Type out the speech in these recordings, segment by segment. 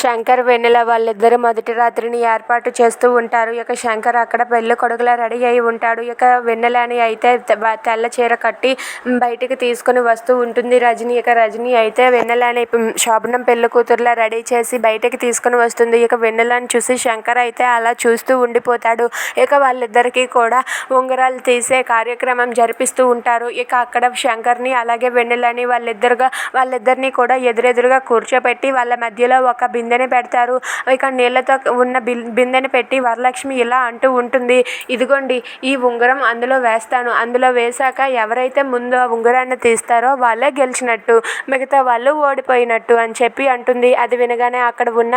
శంకర్ వెన్నెల వాళ్ళిద్దరూ మొదటి రాత్రిని ఏర్పాటు చేస్తూ ఉంటారు. ఇక శంకర్ అక్కడ పెళ్ళి కొడుకులా రెడీ అయి ఉంటాడు. ఇక వెన్నెలని అయితే తెల్ల చీర కట్టి బయటికి తీసుకుని వస్తూ ఉంటుంది రజని. ఇక రజని అయితే వెన్నెలని శోభనం పెళ్ళి కూతురులా రెడీ చేసి బయటికి తీసుకుని వస్తుంది. ఇక వెన్నెలని చూసి శంకర్ అయితే అలా చూస్తూ ఉండిపోతాడు. ఇక వాళ్ళిద్దరికీ కూడా ఉంగరాలు తీసే కార్యక్రమం జరిపిస్తూ ఉంటారు. ఇక అక్కడ శంకర్ని అలాగే వెన్నెలని వాళ్ళిద్దరుగా వాళ్ళిద్దరిని కూడా ఎదురెదురుగా కూర్చోబెట్టి వాళ్ళ మధ్యలో ఒక బిందు బిందెని పెడతారు. ఇక నీళ్ళతో ఉన్న బిల్ బిందెని పెట్టి వరలక్ష్మి ఇలా అంటూ ఉంటుంది. ఇదిగోండి ఈ ఉంగరం అందులో వేస్తాను. అందులో వేశాక ఎవరైతే ముందు ఆ ఉంగరాన్ని తీస్తారో వాళ్ళే గెలిచినట్టు మిగతా వాళ్ళు ఓడిపోయినట్టు అని చెప్పి అంటుంది. అది వినగానే అక్కడ ఉన్న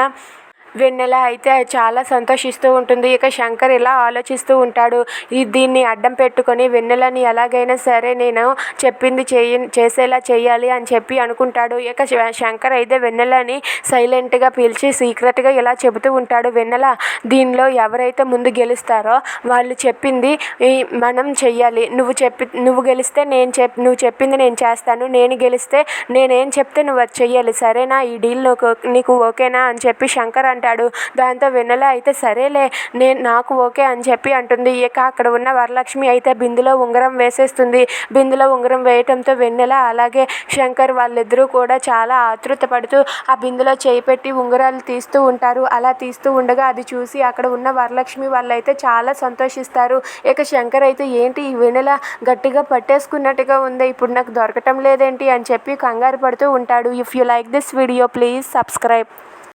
వెన్నెల అయితే చాలా సంతోషిస్తూ ఉంటుంది. ఇక శంకర్ ఇలా ఆలోచిస్తూ ఉంటాడు? ఈ దీన్ని అడ్డం పెట్టుకొని వెన్నెలని ఎలాగైనా సరే నేను చెప్పింది చేయ చేసేలా చేయాలి అని చెప్పి అనుకుంటాడు. ఇక శంకర్ అయితే వెన్నెలని సైలెంట్గా పిలిచి సీక్రెట్గా ఇలా చెబుతూ ఉంటాడు. వెన్నెల దీనిలో ఎవరైతే ముందు గెలుస్తారో వాళ్ళు చెప్పింది ఈ మనం చెయ్యాలి. నువ్వు చెప్పి నువ్వు గెలిస్తే నేను చెప్ నువ్వు చెప్పింది నేను చేస్తాను. నేను గెలిస్తే నేనేం చెప్తే నువ్వు అది చెయ్యాలి. సరేనా? ఈ డీల్ నీకు ఓకేనా? అని చెప్పి శంకర్ అంటాడు. దాంతో వెన్నెల అయితే సరేలే నేను నాకు ఓకే అని చెప్పి అంటుంది. ఇక అక్కడ ఉన్న వరలక్ష్మి అయితే బిందులో ఉంగరం వేసేస్తుంది. బిందులో ఉంగరం వేయటంతో వెన్నెల అలాగే శంకర్ వాళ్ళిద్దరూ కూడా చాలా ఆతృత పడుతూ ఆ బిందులో చేయి పెట్టి ఉంగరాలు తీస్తూ ఉంటారు. అలా తీస్తూ ఉండగా అది చూసి అక్కడ ఉన్న వరలక్ష్మి వాళ్ళైతే చాలా సంతోషిస్తారు. ఇక శంకర్ అయితే ఏంటి ఈ వెన్నెల గట్టిగా పట్టేసుకున్నట్టుగా ఉంది ఇప్పుడు నాకు దొరకటం లేదేంటి అని చెప్పి కంగారు పడుతూ ఉంటాడు. If you like this video please subscribe